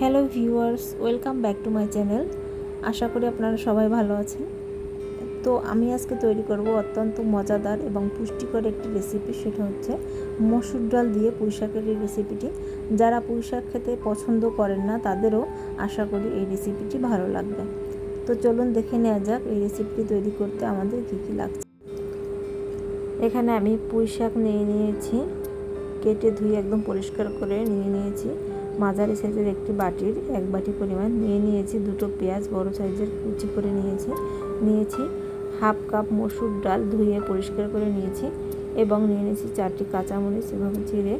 Hello viewers, welcome back to my channel. আশা করি আপনারা সবাই ভালো আছেন। তো আমি আজকে তৈরি করব অত্যন্ত মজাদার এবং পুষ্টিকর একটি রেসিপি সেটা হচ্ছে মসুর ডাল দিয়ে পুঁই শাকের এই রেসিপিটি যারা পুঁই শাক খেতে পছন্দ করেন না, তাদেরও আশা করি এই রেসিপিটি ভালো লাগবে। তো চলুন দেখে নেওয়া যাক এই রেসিপিটি তৈরি করতে আমাদের কী কী লাগছে। এখানে আমি পুঁই শাক নিয়ে নিয়েছি, কেটে ধুয়ে একদম পরিষ্কার করে নিয়ে নিয়েছি। মাঝারি সাইজের একটি বাটির এক বাটি পরিমাণ নিয়ে নিয়েছি। দুটো পেঁয়াজ বড় সাইজের কুচি করে নিয়েছি। নিয়েছি হাফ কাপ মসুর ডাল ধুয়ে পরিষ্কার করে নিয়েছি এবং নিয়ে নিয়েছি চারটি কাঁচামরিচ এভাবে চিড়ে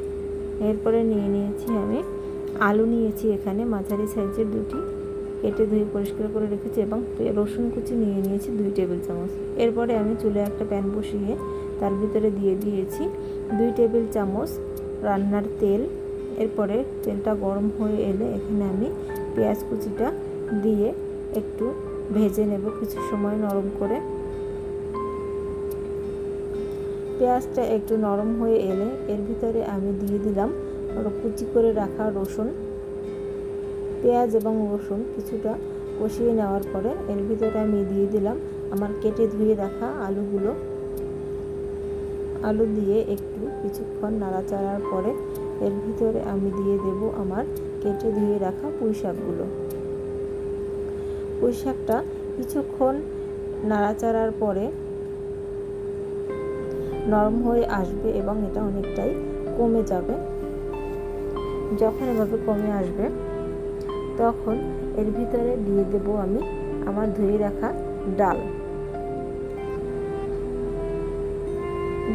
এরপরে নিয়ে নিয়েছি আমি আলু নিয়েছি এখানে, মাঝারি সাইজের দুটি কেটে ধুয়ে পরিষ্কার করে রেখেছি এবং রসুন কুচি নিয়ে নিয়েছি দুই টেবিল চামচ। এরপরে আমি চুলে একটা প্যান বসিয়ে তার ভিতরে দিয়ে দিয়েছি দুই টেবিল চামচ রান্নার তেল এরপরে তেলটা গরম হয়ে এলে এখানে আমি পেঁয়াজ কুচিটা দিয়ে একটু ভেজে নেব কিছু সময় নরম করে। পেঁয়াজটা একটু নরম হয়ে এলে এর ভিতরে আমি দিয়ে দিলাম কুচি করে রাখা রসুন। পেঁয়াজ এবং রসুন কিছুটা কষিয়ে নেওয়ার পরে এর ভিতরে আমি দিয়ে দিলাম আমার কেটে ধুয়ে রাখা আলুগুলো। আলু দিয়ে একটু কিছুক্ষণ নাড়াচাড়ার পরে এর ভিতরে আমি দিয়ে দেব আমার কেটে ধুয়ে রাখা পুঁই শাকগুলো পুঁই শাকটা কিছুক্ষণ নাড়াচাড়ার পরে নরম হয়ে আসবে এবং এটা অনেকটাই কমে যাবে। যখন এভাবে কমে আসবে, তখন এর ভিতরে দিয়ে দেব আমি আমার ধুয়ে রাখা ডাল।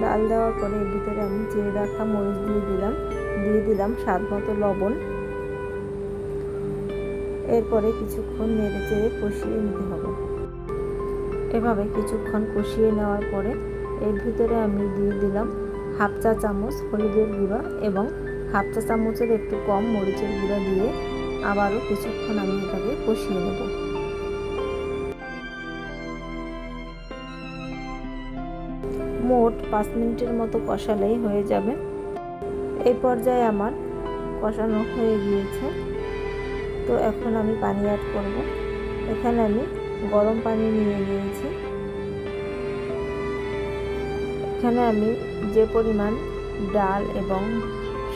ডাল দেওয়ার পরে এর ভিতরে আমি চেয়ে রাখা মরিচ দিয়ে দিলাম দিয়ে দিলাম স্বাদ মতো লবণ। এরপরে কিছুক্ষণ নেড়ে চেড়ে কষিয়ে নিতে হবে। এভাবে কিছুক্ষণ কষিয়ে নেওয়ার পরে এর ভিতরে আমি দিয়ে দিলাম হাফ চা চামচ হলুদের গুঁড়া এবং হাফ চা চামচের একটু কম মরিচের গুঁড়া দিয়ে আবারও কিছুক্ষণ আমি এটাকে কষিয়ে নেব। মোট পাঁচ মিনিটের মতো কষালেই হয়ে যাবে। এই পর্যায়ে আমার কষানো হয়ে গিয়েছে। তো এখন আমি পানি অ্যাড করব। এখানে আমি গরম পানি নিয়ে নিয়েছি। এখানে আমি যে পরিমাণ ডাল এবং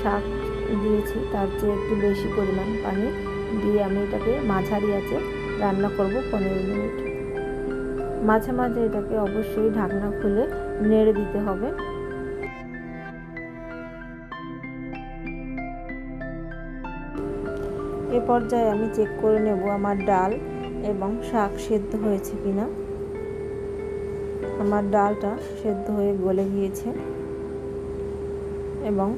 শাক দিয়েছি, তার চেয়ে একটু বেশি পরিমাণ পানি দিয়ে আমি এটাকে মাঝারি আছে রান্না করব পনেরো মিনিট। মাঝে মাঝে এটাকে অবশ্যই ঢাকনা খুলে নেড়ে দিতে হবে। এ পর্যায়ে আমি চেক করে নেব আমার ডাল এবং শাক সেদ্ধ হয়েছে কিনা। আমার ডালটা সেদ্ধ হয়ে গলে গিয়েছে এবং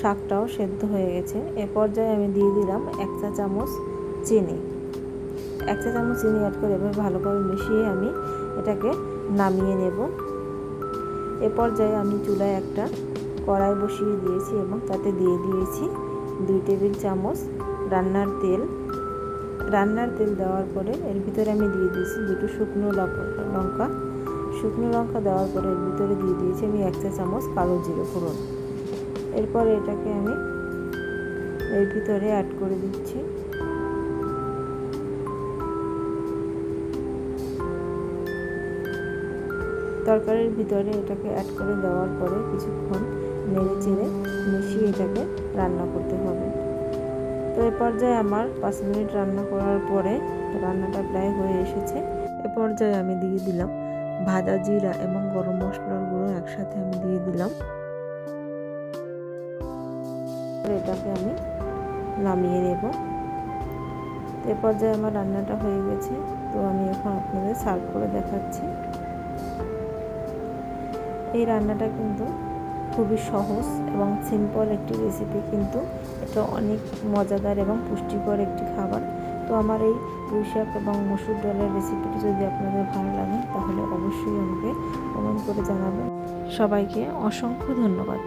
শাকটাও সেদ্ধ হয়ে গেছে। এ পর্যায়ে আমি দিয়ে দিলাম এক চা চামচ চিনি। এক চা চামচ চিনি অ্যাড করে এবার ভালো করে মিশিয়ে আমি এটাকে নামিয়ে নেব। এ পর্যায়ে আমি চুলায় একটা কড়াই বসিয়ে দিয়েছি এবং তাতে দিয়ে দিয়েছি দুই টেবিল চামচ রান্নার তেল। রান্নার তেল দেওয়ার পরে এর ভিতরে আমি দিয়ে দিয়েছি দুটো শুকনো লঙ্কা। শুকনো লঙ্কা দেওয়ার পরে এর ভিতরে দিয়ে দিয়েছি আমি এক চা চামচ কালো জিরে ফোড়ন। এরপরে এটাকে আমি এর ভিতরে অ্যাড করে দিচ্ছি। তরকারির ভিতরে এটাকে অ্যাড করে দেওয়ার পরে কিছুক্ষণ নেড়ে চেড়ে মিশিয়ে এটাকে রান্না করতে হবে। তো এ পর্যায়ে আমার পাঁচ মিনিট রান্না করার পরে রান্নাটা প্রায় হয়ে এসেছে। এ পর্যায়ে আমি দিয়ে দিলাম ভাজা জিরা এবং গরম মশলার গুঁড়ো একসাথে আমি দিয়ে দিলাম। এটাকে আমি নামিয়ে নেব। এ পর্যায়ে আমার রান্নাটা হয়ে গেছে। তো আমি এখন আপনাদের সার্ভ করে দেখাচ্ছি। এই রান্নাটা কিন্তু খুবই সহজ এবং সিম্পল একটি রেসিপি কিন্তু। এটা অনেক মজাদার এবং পুষ্টিকর একটি খাবার। তো আমার এই পুঁইশাক এবং মসুর ডালের রেসিপিটি যদি আপনাদের ভালো লাগে, তাহলে অবশ্যই আমাকে কমেন্ট করে জানাবেন। সবাইকে অসংখ্য ধন্যবাদ।